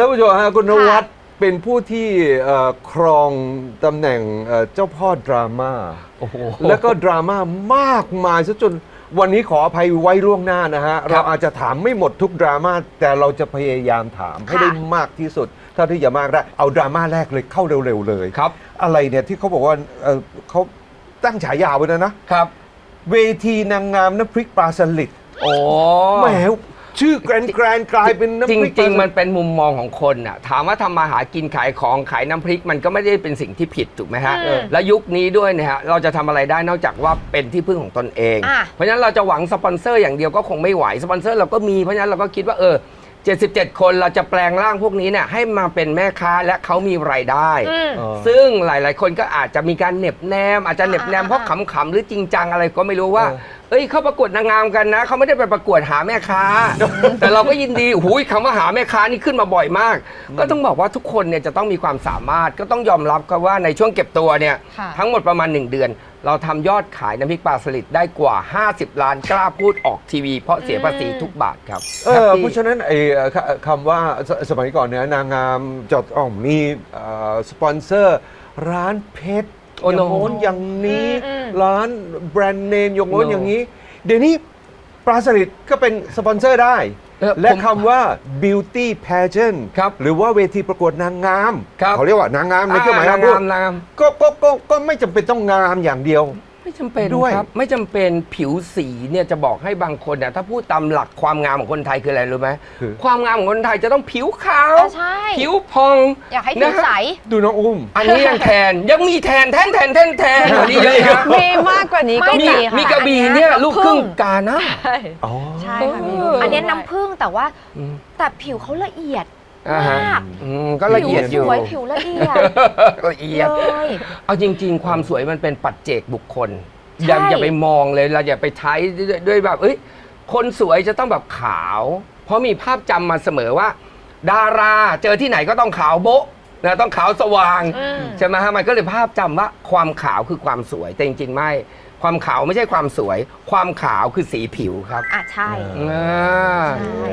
ท่านผู้ชมฮะคุณนค่ะวัดเป็นผู้ที่เอ่อครองตำแหน่งเอ่อเจ้าพ่อดราม่าโอ้โห แล้วก็ดราม่ามากมายซะจนวันนี้ขออภัยไว้ล่วงหน้านะฮะ เราอาจจะถามไม่หมดทุกดราม่าแต่เราจะพยายามถามให้ได้มากที่สุดเท่าที่จะมากได้เอาดราม่าแรกเลยเข้าเร็วๆเลยครับ อะไรเนี่ยที่เขาบอกว่าเอ่อเขาตั้งฉายาไว้นะนะครับ เวทีนางงามน้ำพริกปลาสลิด โอ้ แหม ชื่อแกรนแกรนกลายเป็นน้ำจพริกปริลางสๆมัลินดเป็นมุมมองของคนน่ะถามว่าทำมาหากินขายของขายน้ำพริกมันก็ไม่ได้เป็นสิ่งที่ผิดถูกไหมฮะอืมและยุคนี้ด้วยเนี่ยฮะเราจะทำอะไรได้นอกจากว่าเป็นที่พึ่งของตนเอง อะ เพราะฉะนั้นเราจะหวังสปอนเซอร์อย่างเดียวก็คงไม่ไหวสปอนเซอร์เราก็มีเพราะฉะนั้นเราก็คิดว่าเออ 77 คนเราจะแปลงร่างพวกนี้เนี่ยให้มาเป็นแม่ค้าและเขามีรายได้ อืม เออ ซึ่งหลาย ๆ คนก็อาจจะมีการเหน็บแนม อาจจะเหน็บแนมอ่าเพราะขำๆหรือจริงจังอะไรก็ไม่รู้ว่า เออเอ้ยเขาประกวดนางงามกันนะเขาไม่ได้ไปประกวดหาแม่ค้า แต่เราก็ยินดีหูยคำว่าหาแม่ค้านี่ขึ้นมาบ่อยมาก ก็ต้องบอกว่าทุกคนเนี่ยจะต้องมีความสามารถก็ต้องยอมรับครับว่าในช่วงเก็บตัวเนี่ยค่ะ ทั้งหมดประมาณ 1 เดือน เราทำยอดขายน้ำพริกปลาสลิดได้กว่า 50 ล้านกล้าพูดออกทีวี เพราะเสียภาษีทุกบาทครับเออแฮปปี้เพราะฉะนั้นไอ้เอ่อคคำว่าสสมัยก่อนเนี่ยนางงามจะต้องมีเอ่อสปอนเซอร์ ร้านเพชรโอ้อย่างโนโน้นอย่างนี้ อืมอืม ร้านแบรนด์เนมอย่างโน้นโนอย่างนี้ เดี๋ยวนี้ปลาสลิดก็เป็นสปอนเซอร์ได้ เออและผมคำว่า beauty pageant ครับหรือว่าเวทีประกวดนางงาม ครับเขาเรียกว่านางงามในเครื่องหมายอ่าคำพูดนางงามนางงาม ก็ก็ก็ก็ไม่จำเป็นต้องงามอย่างเดียว ไม่จำเป็นด้วย ครับ ไม่จำเป็นผิวสีเนี่ยจะบอกให้บางคนเนี่ยถ้าพูดตามหลักความงามของคนไทยคืออะไรรู้ไหมคือ ความงามของคนไทยจะต้องผิวขาวเออใช่ ผิวพองอยากให้ผิวใสดูน้องอุ้ม อันนี้ยังแทนยังมีแทนแทนแทนแทนแทนกว่านี้เยอะครับมีมากกว่านี้ก็ไม่มีแต่ค่ะ มีกระบี่เนี่ยอันเนี้ยลูกครึ่งน้ำผึ้งกานะใช่อ๋อ ใช่ค่ะมีเอออันเนี้ยน้ำผึ้งแต่ว่า อืม แต่ผิวเขาละเอียด อ่าฮะมากอืมก็ละเอียดอยู่ผิวสวยผิวละเอียดละเอียด เลย เอาจริง ๆ ความสวยมันเป็นปัจเจกบุคคลใช่อย่าอย่าไปมองเลยเราอย่าไปใช้ด้วยด้วยแบบเอ้ยคนสวยจะต้องแบบขาว เพราะมีภาพจำมาเสมอว่า ดาราเจอที่ไหนก็ต้องขาวโบ๊ะนะต้องขาวสว่างอืม ใช่ไหมฮะมันก็เลยภาพจำว่าความขาวคือความสวยแต่จริงๆไม่ ความขาวไม่ใช่ความสวย ความขาวคือสีผิวครับอะใช่เออ่า ใช่